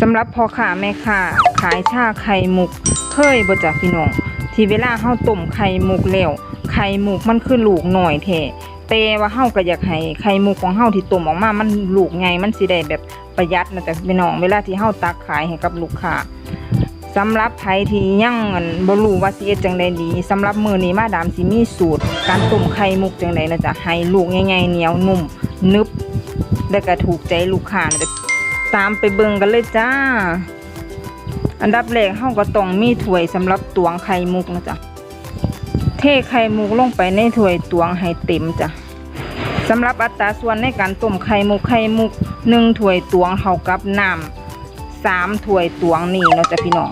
สำหรับพ่อค้าแม่ค้าขายชาไข่มุก เคยบ่จ้ะพี่น้อง ที่เวลาเฮาต้มไข่มุกแล้วไข่มุกมันคือลูกหน่อยแท้แต่ว่าเฮาก็อยากให้ไข่มุกของเฮาที่ต้มออกมามันลูกใหญ่มันสิได้แบบประหยัดนะจ๊ะพี่น้องเวลาที่เฮาตักขายให้กับลูกค้าสำหรับไผที่ยังอั่นบ่รู้ว่าสิเฮ็ดจังไดดีสำหรับมื้อนี้มาดามสิมีสูตร การต้มไข่มุกจังไดนะจ๊ะให้ลูกใหญ่ๆเหนียวนุ่มนึบแล้วก็ถูกใจลูกค้านะจ๊ะ ตามไปเบิ่งกันเลยจ้า อันดับแรกเฮาก็ต้องมีถ้วยสำหรับตวงไข่มุกนะจ๊ะเทไข่มุกลงไปในถ้วยตวงให้เต็มจ้ะสำหรับอัตราส่วนในการต้มไข่มุกไข่มุกหนึ่งถ้วยตวงเท่ากับน้ำสามถ้วยตวงนี่เนาะจ้ะพี่น้อง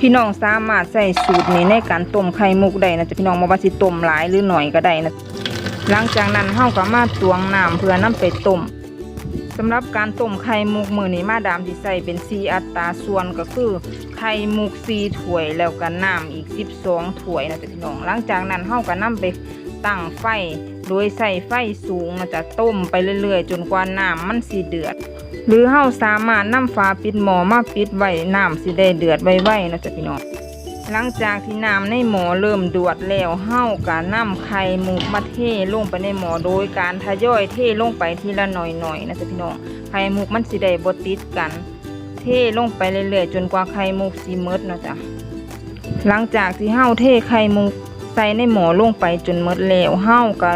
พี่น้องสามารถใส่สูตรนี้ในการต้มไข่มุกได้นะจ๊ะพี่น้องบ่ว่าสิต้มหลายหรือหน่อยก็ได้นะหลังจากนั้นเฮาก็มาตวงน้ำเพื่อนำไปต้ม สำหรับการต้มไข่มุกมือนี้มาดามที่ใส่เป็นสีอัตราส่วนก็คือไข่มุกสีถ้วยแล้วก็น้ำอีก 12ถ้วยนะจ๊ะพี่น้อง หลังจากนั้นเฮาก็นำไปตั้งไฟ โดยใส่ไฟสูงนะจ๊ะต้มไปเรื่อยๆ จนกว่าน้ำมันสีเดือด หรือเฮาสามารถนำฝาปิดหม้อมาปิดไว้น้ำสิได้เดือดไว้ๆนะจ๊ะพี่น้อง หลังจากที่น้ำในหม้อเริ่มดือดแล้วเฮาก็นำไข่หมุกมาเทลงไปในหม้อโดยการทยอยเทลงไปทีละหน่อยๆนะจ๊ะพี่น้องไข่หมุกมันสิได้บ่ติดกัน เทลงไปเรื่อยๆจนกว่าไข่หมุกสิหมดเนาะจ๊ะหลังจากที่เฮาเทไข่หมุกใส่ในหม้อลงไปจนหมดแล้วเฮาก็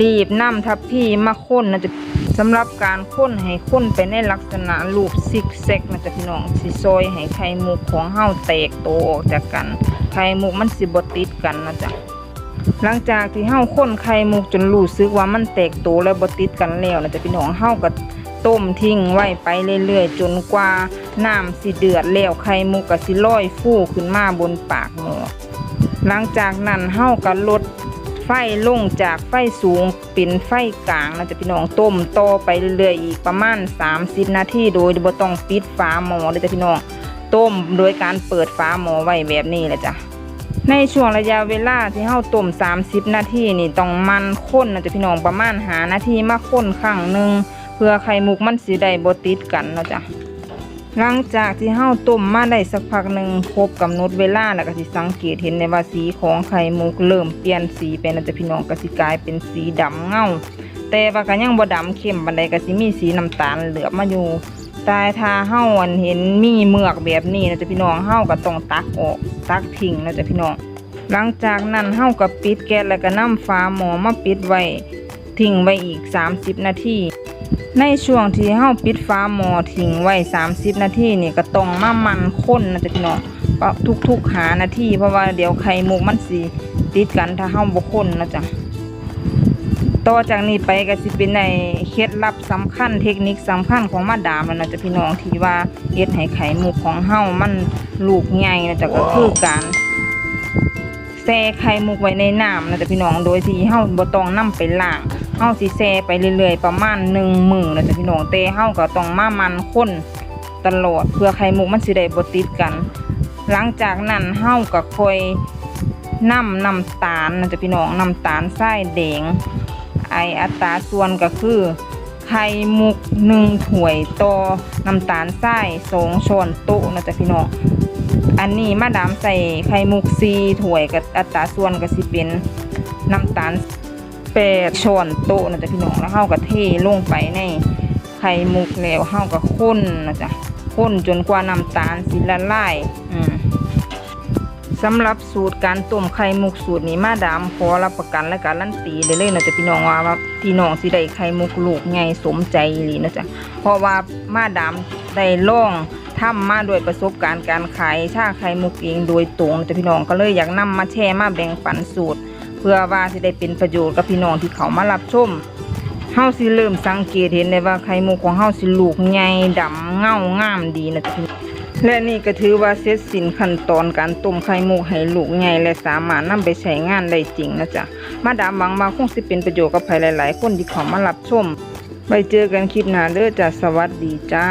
รีบน้ำทัพพีมาค้นนะจ๊ะ สำหรับการค้นให้ค้นไปในลักษณะรูปซิกแซกนะจ๊ะพี่น้องสิซอยให้ไข่มุกของเฮาแตกโตออกจากกัน ไข่มุกมันสิบ่ติดกันนะจ๊ะหลังจากที่เฮาข้นไข่มุกจนรู้สึกว่ามันแตกโตแล้วบ่ติดกันแล้วนะจ๊ะพี่น้องเฮาก็ต้มทิ้งไว้ไปเรื่อยๆ จนกว่าน้ำสิเดือดแล้วไข่มุกก็สิลอยฟูขึ้นมาบนปากหม้อหลังจากนั้นเฮาก็ลด ไฟลงจากไฟสูงเป็นไฟกลางนะจะพี่น้องต้มต่อไปเรื่อยๆอีกประมาณ 30 นาทีโดยบ่ต้องปิดฝาหม้อเลยจ้ะพี่น้องต้มโดยการเปิดฝาหม้อไว้แบบนี้แหละจ้ะในช่วงระยะเวลาที่เฮาต้ม 30 นาทีนี่ต้องมันข้นนะจะพี่น้องประมาณหานาทีมาข้นครั้งหนึ่งเพื่อไข่มุกมันสิได้บ่ติดกันเนาะจ้ะ หลังจากที่เฮาต้มมาได้สักพักหนึ่งครบกำหนดเวลาแล้วก็สิสังเกตเห็นได้ว่าสีของไข่มุกเริ่มเปลี่ยนสีไปนะจ๊ะพี่น้องก็สิกลายเป็นสีดำเงาแต่ว่าก็ยังบ่ดำเข้มปานใดก็สิมีสีน้ำตาลเหลือบมาอยู่แต่ถ้าเฮาอันเห็นมีเมือกแบบนี้นะจ๊ะพี่น้องเฮาก็ต้องตักออกตักทิ้งนะจ๊ะพี่น้อง หลังจากนั้นเฮาก็ปิดแก๊สแล้วก็นำฝาหมอมาปิดไว้ทิ้งไว้อีก 30 นาที ในช่วงที่เฮาปิดฝาหม้อทิ้งไว้ 30 นาทีนี่ก็ต้องมามันข้นนะจ๊ะพี่น้องก็ทุกๆหานาทีเพราะว่าเดี๋ยวไข่มุกมันสิติดกันถ้าเฮาบ่ข้นนะจ๊ะต่อจากนี้ไปก็สิเป็นในเคล็ดลับสำคัญเทคนิคสำคัญของมาดามแล้วนะจ๊ะพี่น้องที่ว่าเฮ็ดให้ไข่มุกของเฮามันลูกใหญ่นะจ๊ะก็คือการแช่ไข่มุกไว้ในน้ำนะจ๊ะพี่น้องโดยที่เฮาบ่ต้องนำไปล้าง เฮาสิแช่ไปเรื่อยๆประมาณ1มื้อนะจ๊ะพี่น้องแต่เฮาก็ต้องมามันคนตลอดเพื่อไข่มุกมันสิได้บ่ติดกัน หลังจากนั้นเฮาก็ค่อยน้ำน้ำตาลนะจ๊ะพี่น้องน้ำตาลทรายแดงไออัตราส่วนก็คือไข่มุกหนึ่งถ้วยต่อน้ำตาลทรายสองช้อนโต๊ะนะจ๊ะพี่น้องอันนี้มาดามใส่ไข่มุกซีถ้วยกับอัตราส่วนก็สิเป็นน้ำตาล แปดช้อนโต๊ะนะจ๊ะพี่น้องแล้วเฮาก็เทลงไปในไข่มุกแล้วเฮาก็ข้นนะจ๊ะข้นจนกว่าน้ำตาลสิละลายอืมสำหรับสูตรการต้มไข่มุกสูตรนี้มาดามขอรับประกันและการลั่นตีได้เลยนะจ๊ะพี่น้องว่าว่าพี่น้องสิได้ไข่มุกลูกใหญ่สมใจอีหลีนะจ๊ะเพราะว่ามาดามได้ล่องทำมาด้วยประสบการณ์การขายชาไข่มุกเองโดยตรงนะจ๊ะพี่น้องก็เลยอยากนำมาแชร์มาแบ่งปันสูตร เพื่อว่าสิได้เป็นประโยชน์กับพี่น้องที่เขามารับชมเฮาสิเริ่มสังเกตเห็นได้ว่าไข่มุกของเฮาสิลูกใหญ่ดำเงางามดีนะจ๊ะและนี่ก็ถือว่าเสร็จสิ้นขั้นตอนการต้มไข่มุกให้ลูกใหญ่และสามารถนำไปใช้งานได้จริงนะจ๊ะมาดามหวังว่าคงสิเป็นประโยชน์กับใครหลาย ๆ คนที่เขามารับชมไปเจอกันคลิปหน้าเด้อจ้ะสวัสดีจ้า